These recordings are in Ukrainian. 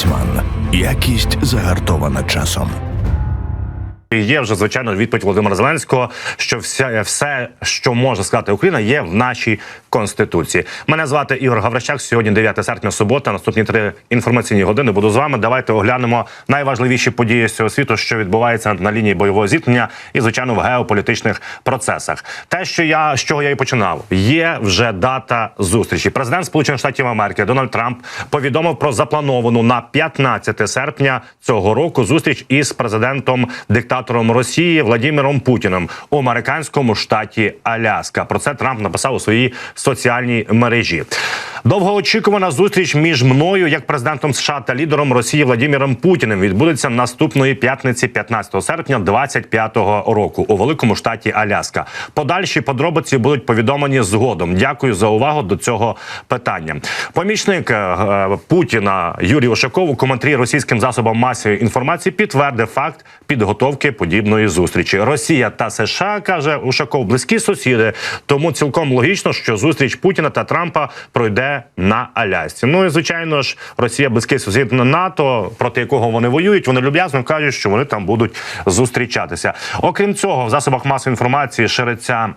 Гетьман. Якість загартована часом. Є вже звичайно відповідь Володимира Зеленського, що все, все, що може сказати Україна, є в нашій конституції. Мене звати Ігор Гаврищак. Сьогодні 9 серпня, субота. Наступні три інформаційні години буду з вами. Давайте оглянемо найважливіші події з цього світу, що відбувається на лінії бойового зіткнення, і звичайно в геополітичних процесах. Те, що я з чого я і починав, є вже дата зустрічі. Президент Сполучених Штатів Америки Дональд Трамп повідомив про заплановану на 15 серпня цього року зустріч із президентом диктатором Росії Владимиром Путіним у американському штаті Аляска. Про це Трамп написав у своїй соціальній мережі. Довгоочікувана зустріч між мною, як президентом США та лідером Росії Владимиром Путіним, відбудеться наступної п'ятниці, 15 серпня 25-го року у великому штаті Аляска. Подальші подробиці будуть повідомлені згодом. Дякую за увагу до цього питання. Помічник е, Путіна Юрій Ушаков у коментарі російським засобам масової інформації підтвердив факт підготовки подібної зустрічі. Росія та США каже Ушаков близькі сусіди, тому цілком логічно, що зустріч Путіна та Трампа пройде на Алясці. Ну і звичайно ж, Росія близький сусід на НАТО, проти якого вони воюють. Вони люб'язно кажуть, що вони там будуть зустрічатися. Окрім цього, в засобах масової інформації шириться.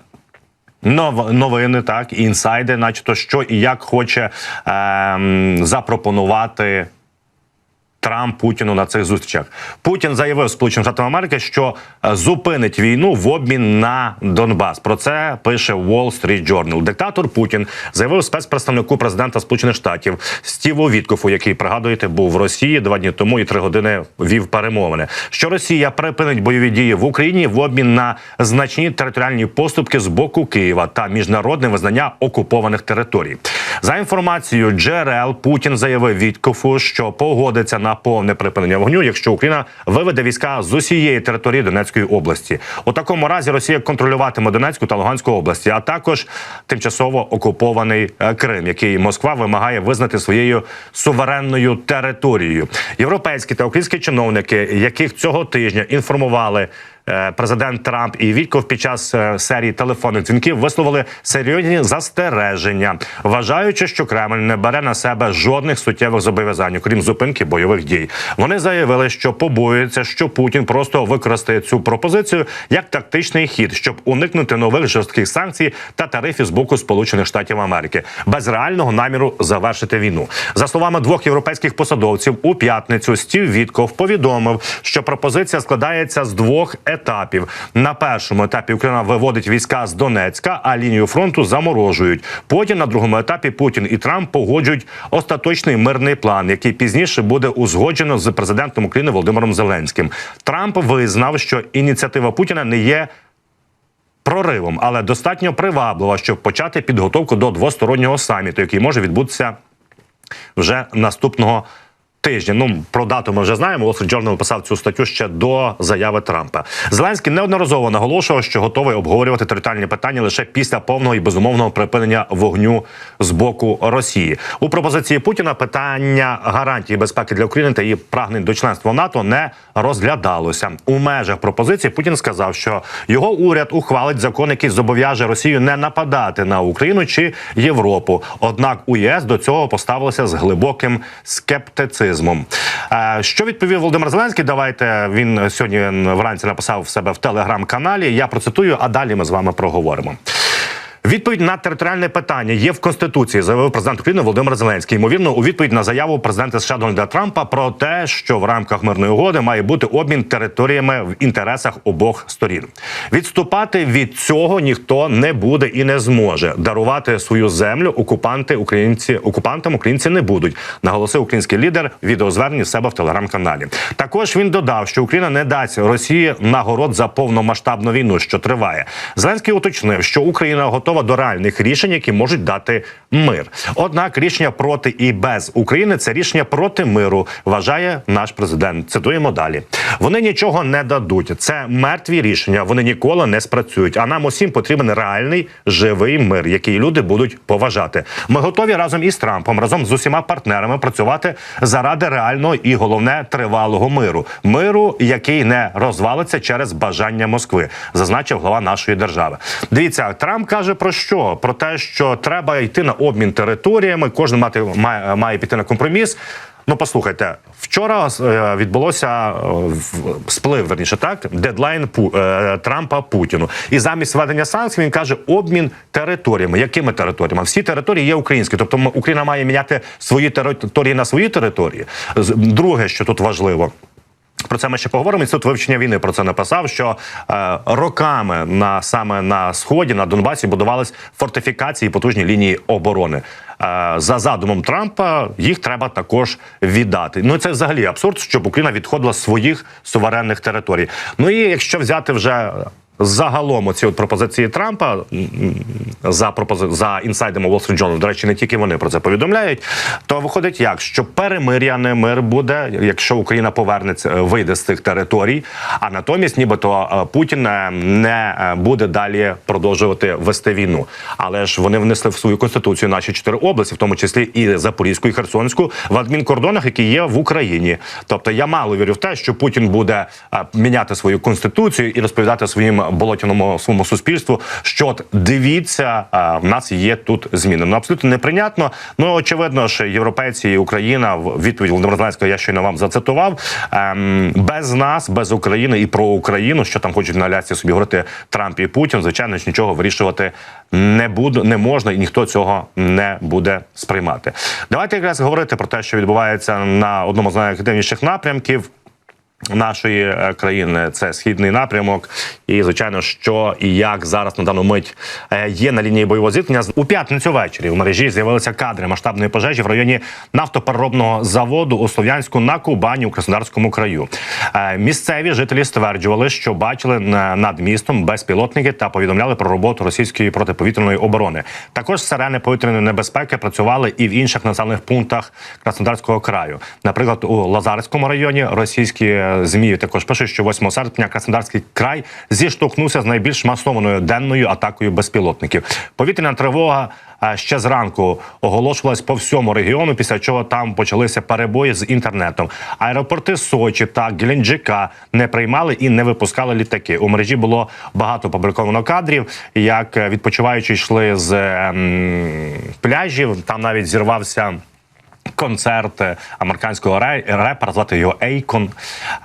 Нов, новини, так інсайди, начебто, що і як хоче ем, запропонувати Трамп Путіну на цих зустрічах. Путін заявив Сполученим Штатам Америки, що е, зупинить війну в обмін на Донбас. Про це пише Wall Street Journal. Диктатор Путін заявив спецпредставнику президента Сполучених Штатів Стіву Віткофу, який пригадуєте, був в Росії два дні тому і три години вів перемовини. Що Росія припинить бойові дії в Україні в обмін на значні територіальні поступки з боку Києва та міжнародне визнання окупованих територій. За інформацією джерел Путін заявив Віткофу, що погодиться на повне припинення вогню, якщо Україна виведе війська з усієї території Донецької області. У такому разі Росія контролюватиме Донецьку та Луганську області, а також тимчасово окупований е, Крим, який Москва вимагає визнати своєю суверенною територією. Європейські та українські чиновники, яких цього тижня інформували. Е, Президент Трамп і Вітков під час е, серії телефонних дзвінків висловили серйозні застереження, вважаючи, що Кремль не бере на себе жодних суттєвих зобов'язань, крім зупинки бойових дій. Вони заявили, що побоюються, що Путін просто використає цю пропозицію як тактичний хід, щоб уникнути нових жорстких санкцій та тарифів з боку Сполучених Штатів Америки без реального наміру завершити війну. За словами двох європейських посадовців, у п'ятницю Стів Вітков повідомив, що пропозиція складається з двох етапів. На першому етапі Україна виводить війська з Донецька, а лінію фронту заморожують. Потім на другому етапі Путін і Трамп погоджують остаточний мирний план, який пізніше буде узгоджено з президентом України Володимиром Зеленським. Трамп визнав, що ініціатива Путіна не є. Проривом, але достатньо приваблива, щоб почати підготовку до двостороннього саміту, який може відбутися вже наступного тижня. Ну про дату ми вже знаємо. Wall Street Journal писав цю статтю ще до заяви Трампа. Зеленський неодноразово наголошував, що готовий обговорювати територіальні питання лише після повного і безумовного припинення вогню з боку Росії. У пропозиції Путіна питання гарантії безпеки для України та її прагнень до членства в НАТО не розглядалося. У межах пропозиції Путін сказав, що його уряд ухвалить закон, який зобов'яже Росію не нападати на Україну чи Європу. Однак у ЄС до цього поставилося з глибоким скептицизмом. Е, Що відповів Володимир Зеленський? Давайте він сьогодні вранці написав в себе в телеграм-каналі. Я процитую, а далі ми з вами проговоримо. Відповідь на територіальне питання є в конституції, заявив президент України Володимир Зеленський. Ймовірно, у відповідь на заяву президента США Дональда Трампа про те, що в рамках мирної угоди має бути обмін територіями в інтересах обох сторін. Відступати від цього ніхто не буде і не зможе. Дарувати свою землю окупанти українці окупантам українці не будуть. Наголосив український лідер в відеозверненні в себе в телеграм-каналі. Також він додав, що Україна не дасть Росії нагород за повномасштабну війну, що триває. Зеленський уточнив, що Україна готова до реальних рішень, які можуть дати мир. Однак рішення проти і без України це рішення проти миру, вважає наш президент. Цитуємо далі. Вони нічого не дадуть. Це мертві рішення. Вони ніколи не спрацюють. А нам усім потрібен реальний живий мир, який люди будуть поважати. Ми готові разом із Трампом, разом з усіма партнерами працювати заради реального і головне тривалого миру. Миру, який не розвалиться через бажання Москви, зазначив глава нашої держави. Дивіться, Трамп каже про що? Про те, що треба йти на обмін територіями. Кожен мати має, має піти на компроміс. Ну, послухайте, вчора е, відбулося е, сплив, верніше так, дедлайн Пу, е, Трампа Путіну. І замість введення санкцій він каже обмін територіями. Якими територіями? Всі території є українські. Тобто Україна має міняти свої території на свої території. Друге, що тут важливо. Про це ми ще поговоримо. Інститут вивчення війни про це написав, що е, роками на саме на сході на Донбасі будувались фортифікації, потужні лінії оборони. Е, за задумом Трампа їх треба також віддати. Ну це взагалі абсурд, щоб Україна відходила своїх суверенних територій. Ну і якщо взяти вже. Загалом оці от пропозиції Трампа за пропози... за інсайдами Wall Street Journal, до речі, не тільки вони про це повідомляють. То виходить як, що перемир'я не мир буде, якщо Україна повернеться, е, вийде з цих територій. А натомість, нібито е, Путін е, не буде далі продовжувати вести війну. Але ж вони внесли в свою конституцію наші чотири області, в тому числі і Запорізьку, і Херсонську, в адмінкордонах, які є в Україні. Тобто я мало вірю в те, що Путін буде міняти свою конституцію і розповідати своїм болотяному своєму суспільству, що от дивіться, в нас є тут зміни. Ну абсолютно неприйнятно. Ну очевидно, що європейці і Україна в відповідь Володимира Зеленського я щойно вам зацитував. ем, без нас, без України і про Україну, що там хочуть на лясці собі говорити Трамп і Путін. Звичайно ж нічого вирішувати не буде, не можна, і ніхто цього не буде сприймати. Давайте якраз говорити про те, що відбувається на одному з найактивніших напрямків нашої е, країни. Це східний напрямок, і звичайно, що і як зараз на дану мить е, є на лінії бойового зіткнення. у п'ятницю ввечері в мережі з'явилися кадри масштабної пожежі в районі нафтопереробного заводу у Слов'янську на Кубані у Краснодарському краю. Е, Місцеві жителі стверджували, що бачили над містом безпілотники та повідомляли про роботу російської протиповітряної оборони. Також сирени повітряної небезпеки працювали і в інших населених пунктах Краснодарського краю. Наприклад, у Лазарському районі російські змі також пишуть, що 8 серпня Краснодарський край зіштовхнувся з найбільш масованою денною атакою безпілотників. Повітряна тривога. е, Ще зранку оголошувалась по всьому регіону, після чого там почалися перебої з інтернетом. Аеропорти Сочі та Геленджика не приймали і не випускали літаки. У мережі було багато опубліковано кадрів, як відпочиваючі йшли з ем, пляжів. Там навіть зірвався. Концерт американського ре- репера, звати його Ейкон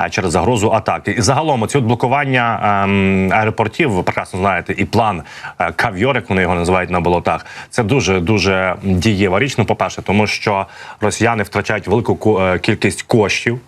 е, через загрозу атаки. І загалом оці от блокування ем, аеропортів, ви прекрасно знаєте, і план е, кав'йор, як вони його називають на болотах, це дуже дуже дієва річ. Ну, по-перше, тому що росіяни втрачають велику е, кількість коштів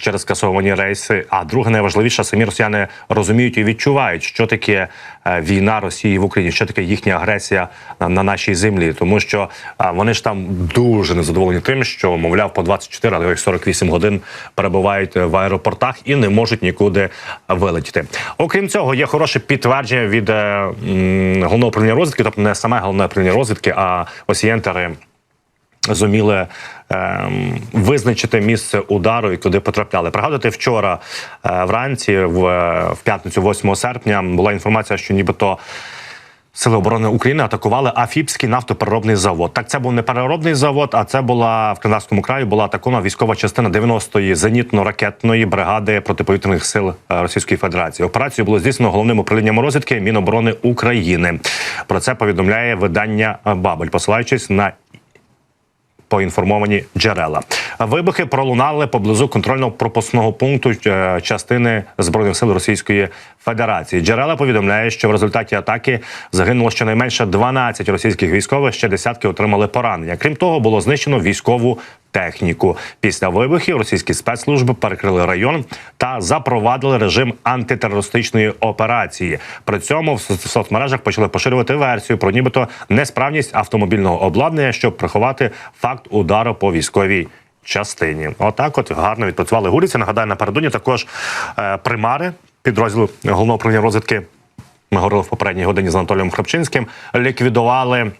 через скасовані рейси. А друге, найважливіше, самі росіяни розуміють і відчувають, що таке е, війна Росії в Україні, що таке їхня агресія на, на нашій землі, тому що е, вони ж там дуже незадоволені тим, що мовляв по 24, але 48 годин перебувають е, в аеропортах і не можуть нікуди вилетіти. Окрім цього, є хороше підтвердження від е, головного управління розвідки, тобто не саме головне управління розвідки, а осієнтери зуміли ем, визначити місце удару і куди потрапляли. Пригадуєте, вчора е, вранці, в, е, в п'ятницю, 8 серпня, була інформація, що нібито. Сили оборони України атакували Афіпський нафтопереробний завод. Так, це був не переробний завод, а це була в Кримінальському краї була атакована військова частина 90-ї зенітно-ракетної бригади протиповітряних сил е, Російської Федерації. Операцію було здійснено головним управлінням розвідки Міноборони України. Про це повідомляє видання Бабель, посилаючись на поінформовані джерела. Вибухи пролунали поблизу контрольно-пропускного пункту е, частини збройних сил Російської Федерації. Джерела повідомляють, що в результаті атаки загинуло щонайменше 12 російських військових, ще десятки отримали поранення. Крім того, було знищено військову техніку. Після вибухів російські спецслужби перекрили район та запровадили режим антитерористичної операції. При цьому в соцмережах почали поширювати версію про нібито несправність автомобільного обладнання, щоб приховати факт удару по військовій. Частині, отак, от гарно відпрацювали гуріці. Нагадаю, напередодні також е, примари підрозділу головного управління розвідки. Ми говорили в попередній годині з Анатолієм Храпчинським. Ліквідували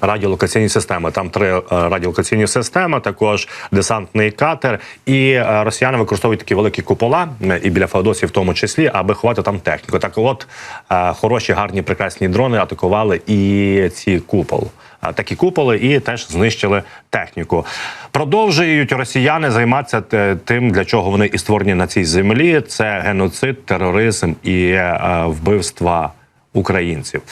радіолокаційні системи. Там три е, радіолокаційні системи, також десантний катер. І е, росіяни використовують такі великі купола, і біля Феодосії в тому числі, аби ховати там техніку. Так, от е, хороші, гарні, прекрасні дрони атакували і ці купол. Такі куполи і теж знищили техніку. Продовжують росіяни займатися тим, для чого вони і створені на цій землі. Це геноцид, тероризм і вбивства українців.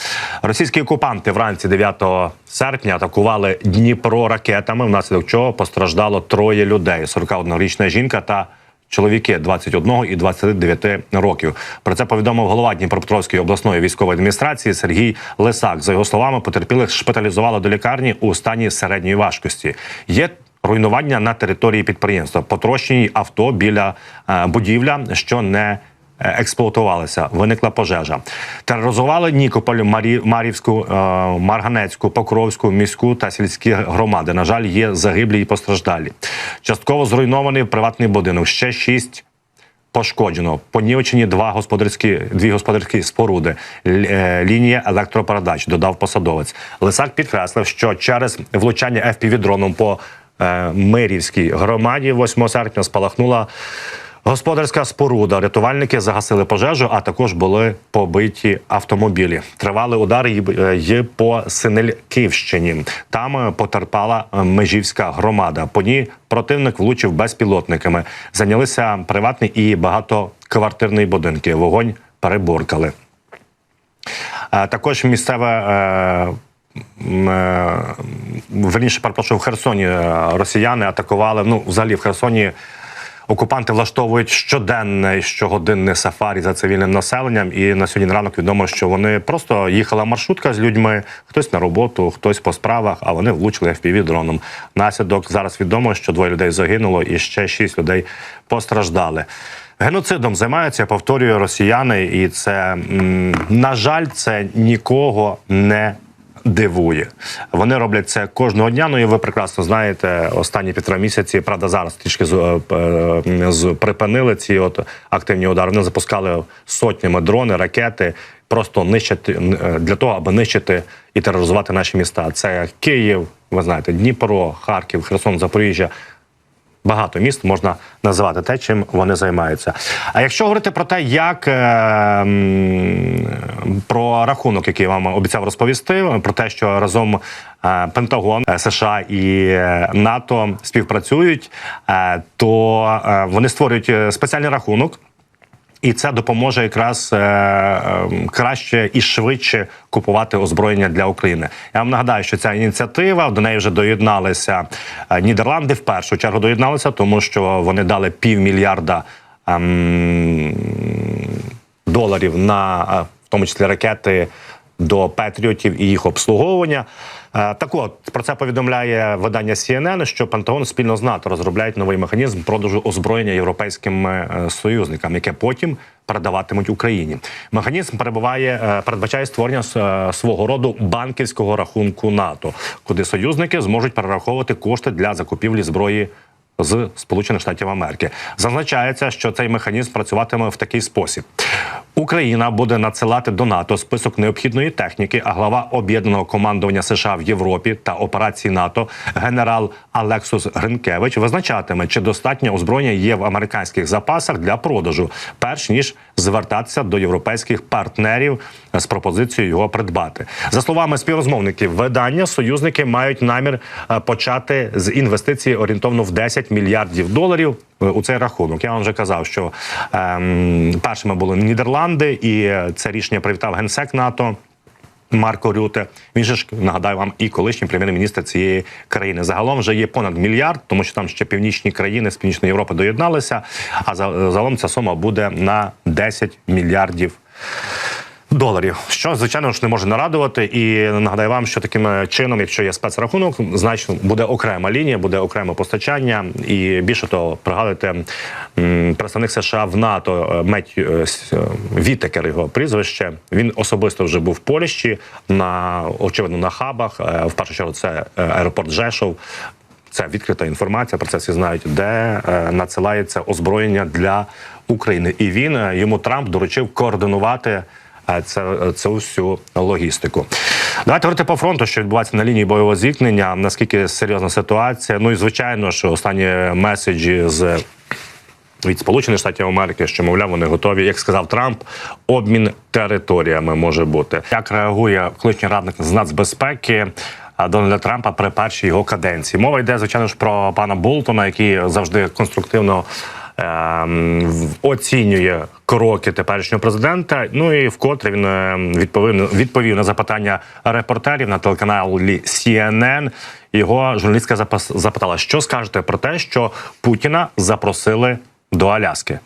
Російські окупанти вранці 9 серпня атакували Дніпро ракетами, внаслідок чого постраждало троє людей: 41-річна жінка та чоловіки 21 і 29 років. Про це повідомив голова Дніпропетровської обласної військової адміністрації Сергій Лисак. За його словами, потерпілих шпиталізували до лікарні у стані середньої важкості. Є руйнування на території підприємства, потрощені авто біля е, будівля, що не експлуатувалися. Виникла пожежа. Тероризували Нікополь, Марі, Марівську, е, Марганецьку, Покровську, міську та сільські громади. На жаль, є загиблі і постраждалі. Частково зруйнований приватний будинок. Ще шість пошкоджено. Понівечені два господарські дві господарські споруди, е, лінія електропередач. Додав посадовець. Лисак підкреслив, що через влучання fpv дроном по е, Мирівській громаді 8 серпня спалахнула. Господарська споруда, рятувальники загасили пожежу, а також були побиті автомобілі. Тривали удари й, е, по Синельківщині. Там е, потерпала е, межівська громада. По ній противник влучив безпілотниками. Зайнялися приватні і багатоквартирні будинки. Вогонь переборкали. Також місцеве. Верніше, перепрошую, в Херсоні росіяни атакували. Ну, взагалі в Херсоні окупанти влаштовують щоденне і щогодинне сафарі за цивільним населенням. І на сьогодні ранок відомо, що вони просто їхала маршрутка з людьми, хтось на роботу, хтось по справах, а вони влучили fpv дроном. Наслідок зараз відомо, що двоє людей загинуло і ще шість людей постраждали. Геноцидом займаються, повторюю, росіяни, і це на жаль, це нікого не дивує. Вони роблять це кожного дня. Ну і ви прекрасно знаєте, останні півтора місяці, правда, зараз трішки з, е, е, з припинили ці от активні удари. Вони запускали сотнями дрони, ракети, просто нищити е, для того, аби нищити і тероризувати наші міста. Це Київ, ви знаєте, Дніпро, Харків, Херсон, Запоріжжя. Багато міст можна називати те, чим вони займаються. А якщо говорити про те, як е, про рахунок, який вам обіцяв розповісти, про те, що разом е, Пентагон, е, США і НАТО співпрацюють, то вони створюють спеціальний рахунок. І це допоможе якраз е, е, краще і швидше купувати озброєння для України. Я вам нагадаю, що ця ініціатива до неї вже доєдналися е, Нідерланди. В першу чергу доєдналися, тому що вони дали півмільярда ем, доларів на е, в тому числі ракети до Петріотів і їх обслуговування. Е, Так от про це повідомляє видання CNN, що Пентагон спільно з НАТО розробляють новий механізм продажу озброєння європейським е, союзникам, яке потім передаватимуть Україні. Механізм перебуває, е, передбачає створення свого роду банківського рахунку НАТО, куди союзники зможуть перераховувати кошти для закупівлі зброї з Сполучених Штатів Америки. Зазначається, що цей механізм працюватиме в такий спосіб: Україна буде надсилати до НАТО список необхідної техніки, а глава об'єднаного командування США в Європі та операції НАТО генерал Алексус Гринкевич визначатиме, чи достатньо озброєння є в американських запасах для продажу, перш ніж звертатися до європейських партнерів з пропозицією його придбати. За словами співрозмовників видання, союзники мають намір е, почати з інвестиції орієнтовно в 10 мільярдів доларів у цей рахунок. Я вам вже казав, що ем, першими були Нідерланди, і е, це рішення привітав генсек НАТО. Марко Рюте, він же ж нагадаю вам і колишній прем'єр-міністр цієї країни. Загалом вже є понад мільярд, тому що там ще північні країни з північної Європи доєдналися. А загалом ця сума буде на 10 мільярдів доларів, що звичайно ж не може нарадувати. І нагадаю вам, що таким е, чином, якщо є спецрахунок, значно буде окрема лінія, буде окреме постачання. І більше того, пригадуйте, представник США в НАТО е, Меттю е, Вітекер його прізвище. Він особисто вже був в Польщі на очевидно на хабах. В першу чергу це аеропорт Жешов. Це відкрита інформація, про це всі знають, де е, надсилається озброєння для України. І він йому Трамп доручив координувати це, цю всю логістику. Давайте говорити по фронту, що відбувається на лінії бойового зіткнення. Наскільки серйозна ситуація? Ну і звичайно, що останні меседжі з від Сполучених Штатів Америки, що мовляв, вони готові, як сказав Трамп, обмін територіями може бути. Як реагує колишній радник з нацбезпеки Дональда Трампа при першій його каденції? Мова йде звичайно ж про пана Болтона, який завжди конструктивно оцінює кроки теперішнього президента. Ну і вкотре він е, відповів відповів на запитання репортерів на телеканалі CNN. Його журналістка запитала, що скажете про те, що Путіна запросили до Аляски.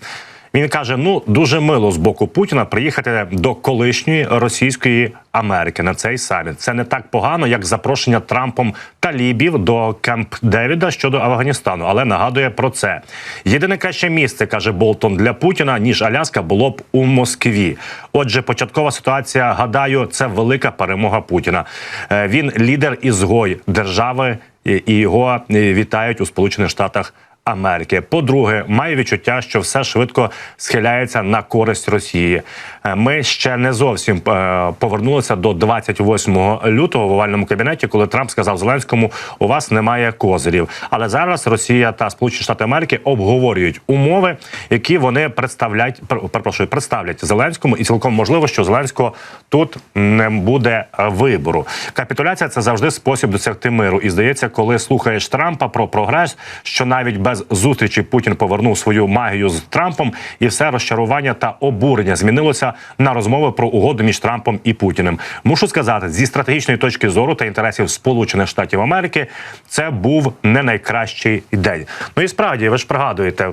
Він каже: ну дуже мило з боку Путіна приїхати до колишньої російської Америки на цей саміт. Це не так погано, як запрошення Трампом талібів до Кемп Девіда щодо Афганістану, але нагадує про це. Єдине краще місце каже Болтон для Путіна ніж Аляска було б у Москві. Отже, початкова ситуація. Гадаю, це велика перемога Путіна. Е, Він лідер ізгой держави, і його е, вітають у Сполучених Штатах. Америки. По-друге, має відчуття, що все швидко схиляється на користь Росії. Е, Ми ще не зовсім е, повернулися до 28 лютого в овальному кабінеті, коли Трамп сказав Зеленському: у вас немає козирів. Але зараз Росія та Сполучені Штати Америки обговорюють умови, які вони представлять пер- перепрошую, представлять Зеленському, і цілком можливо, що Зеленського тут не буде вибору. Капітуляція це завжди спосіб досягти миру. І здається, коли слухаєш Трампа про прогрес, що навіть без зустрічі Путін повернув свою магію з Трампом, і все розчарування та обурення змінилося на розмови про угоду між Трампом і Путіним. Мушу сказати, зі стратегічної точки зору та інтересів Сполучених Штатів Америки, це був не найкращий день. Ну і справді, ви ж пригадуєте.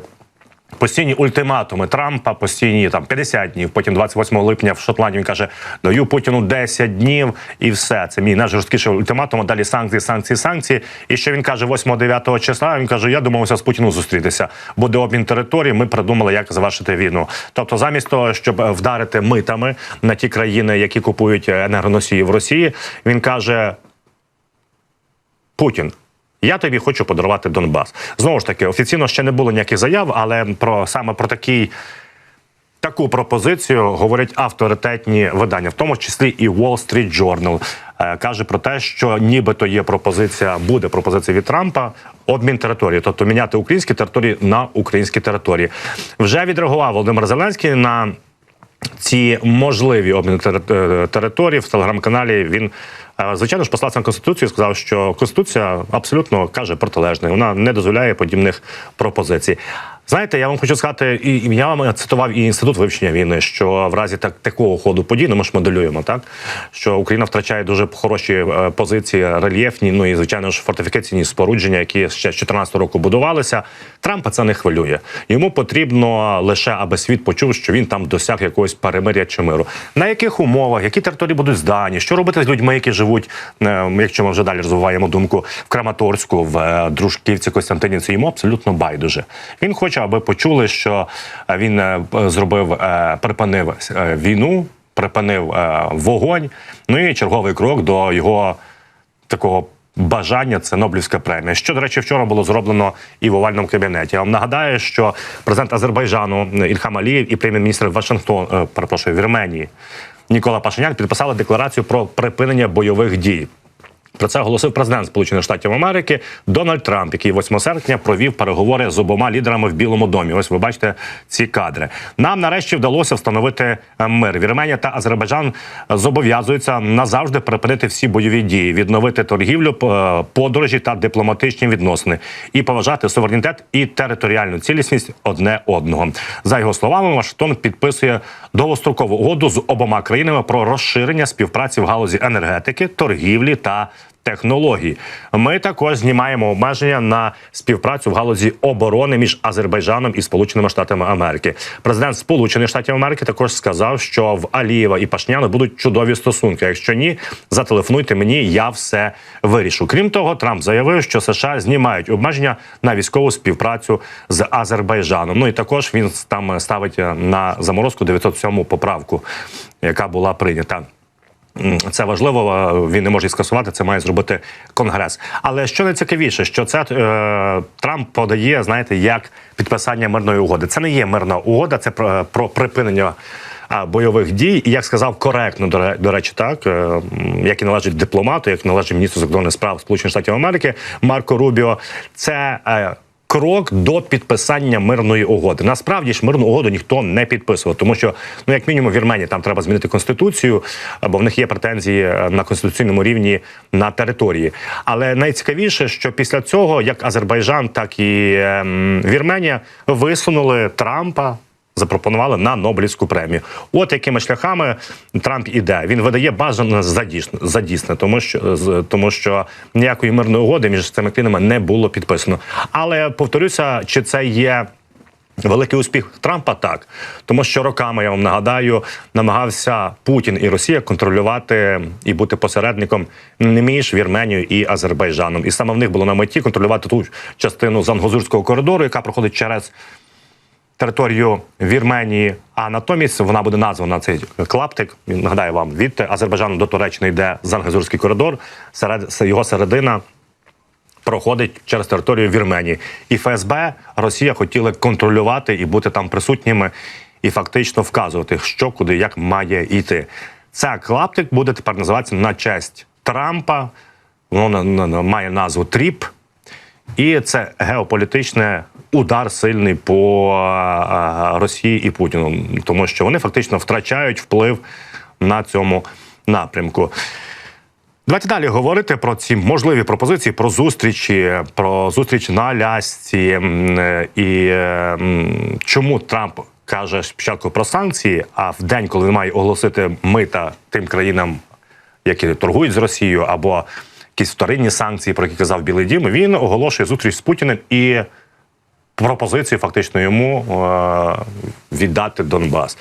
Постійні ультиматуми Трампа, постійні там 50 днів. Потім 28 липня в Шотландії він каже: даю Путіну 10 днів, і все. Це мій найжорсткіший ультиматум. Далі санкції, санкції, санкції. І що він каже 8-9 числа. Він каже: Я домовився з Путіну зустрітися. Буде обмін території. Ми придумали, як завершити війну. Тобто, замість того, щоб вдарити митами на ті країни, які купують енергоносії в Росії, він каже: Путін. Я тобі хочу подарувати Донбас. Знову ж таки, офіційно ще не було ніяких заяв, але про саме про такий. Таку пропозицію говорять авторитетні видання, в тому числі і Wall Street Journal. Е, каже про те, що нібито є пропозиція, буде пропозиція від Трампа обмін території, тобто міняти українські території на українські території. Вже відреагував Володимир Зеленський на ці можливі обміни тери- е, територій в телеграм-каналі. Він звичайно ж послався на конституцію. Сказав, що конституція абсолютно каже протилежне. Вона не дозволяє подібних пропозицій. Знаєте, я вам хочу сказати, і я вам цитував і інститут вивчення війни, що в разі так такого ходу подій, ну ми ж моделюємо, так що Україна втрачає дуже хороші е, позиції, рельєфні, ну і звичайно ж фортифікаційні спорудження, які ще з 2014 року будувалися. Трампа це не хвилює. Йому потрібно лише, аби світ почув, що він там досяг якогось перемиря чи миру. На яких умовах, які території будуть здані, що робити з людьми, які живуть, е, якщо ми вже далі розвиваємо думку в Краматорську, в е, Дружківці, Костянтинівці, йому абсолютно байдуже. Він хоче, аби почули, що е, він е, зробив, е, припинив війну, припинив вогонь. Ну і черговий крок до його такого. Бажання це Нобелівська премія. Що, до речі, вчора було зроблено і в овальному кабінеті. Я вам нагадаю, що президент Азербайджану Ільхам Алієв і прем'єр-міністр Вашингтон, перепрошую, Вірменії Нікола Пашинян підписали декларацію про припинення бойових дій. Про це оголосив президент Сполучених Штатів Америки Дональд Трамп, який 8 серпня провів переговори з обома лідерами в Білому домі. Ось ви бачите ці кадри. Нам нарешті вдалося встановити е, мир. Вірменія та Азербайджан зобов'язуються назавжди припинити всі бойові дії, відновити торгівлю, е, подорожі та дипломатичні відносини і поважати суверенітет і територіальну цілісність одне одного. За його словами, Вашингтон підписує довгострокову угоду з обома країнами про розширення співпраці в галузі енергетики, торгівлі та технологій. Ми також знімаємо обмеження на співпрацю в галузі оборони між Азербайджаном і Сполученими Штатами Америки. Президент Сполучених Штатів Америки також сказав, що в Алієва і Пашняна будуть чудові стосунки. Якщо ні, зателефонуйте мені, я все вирішу. Крім того, Трамп заявив, що США знімають обмеження на військову співпрацю з Азербайджаном. Ну і також він там ставить на заморозку 907 поправку, яка була прийнята. Це важливо, він не може скасувати. Це має зробити конгрес. Але що найцікавіше, що це е, Трамп подає, знаєте, як підписання мирної угоди. Це не є мирна угода, це про, про припинення. Бойових дій, і як сказав коректно до, речі, так е, як і належить дипломату, як належить міністру закордонних справ Сполучених Штатів Америки Марко Рубіо, це е, крок до підписання мирної угоди. Насправді ж мирну угоду ніхто не підписував, тому що ну як мінімум в Вірменії там треба змінити конституцію, бо в них є претензії е, на конституційному рівні на території. Але найцікавіше, що після цього як Азербайджан, так і ем, Вірменія висунули Трампа. Запропонували на Нобелівську премію. От якими шляхами Трамп іде. Він видає бажане задісне, задісне тому що тому, що ніякої мирної угоди між цими країнами не було підписано. Але повторюся, чи це є. Великий успіх Трампа так, тому що роками я вам нагадаю, намагався Путін і Росія контролювати і бути посередником не між Вірменією і Азербайджаном. І саме в них було на меті контролювати ту частину Зангозурського коридору, яка проходить через територію Вірменії. А натомість вона буде названа цей клаптик. Нагадаю вам від Азербайджану до Туреччини йде Зангезурський коридор. Серед його середина проходить через територію Вірменії. І ФСБ Росія хотіли контролювати і бути там присутніми, і фактично вказувати, що куди як має йти. Ця клаптик буде тепер називатися на честь Трампа. Воно має назву Тріп. І це геополітичний удар сильний по Росії і Путіну, тому що вони фактично втрачають вплив на цьому напрямку. Давайте далі говорити про ці можливі пропозиції, про зустрічі, про зустріч на Алясці е, і чому Трамп каже спочатку про санкції, а в день, коли він має оголосити мита тим країнам, які торгують з Росією, або якісь вторинні санкції, про які казав Білий Дім, він оголошує зустріч з Путіним і пропозицію фактично йому е, віддати Донбас.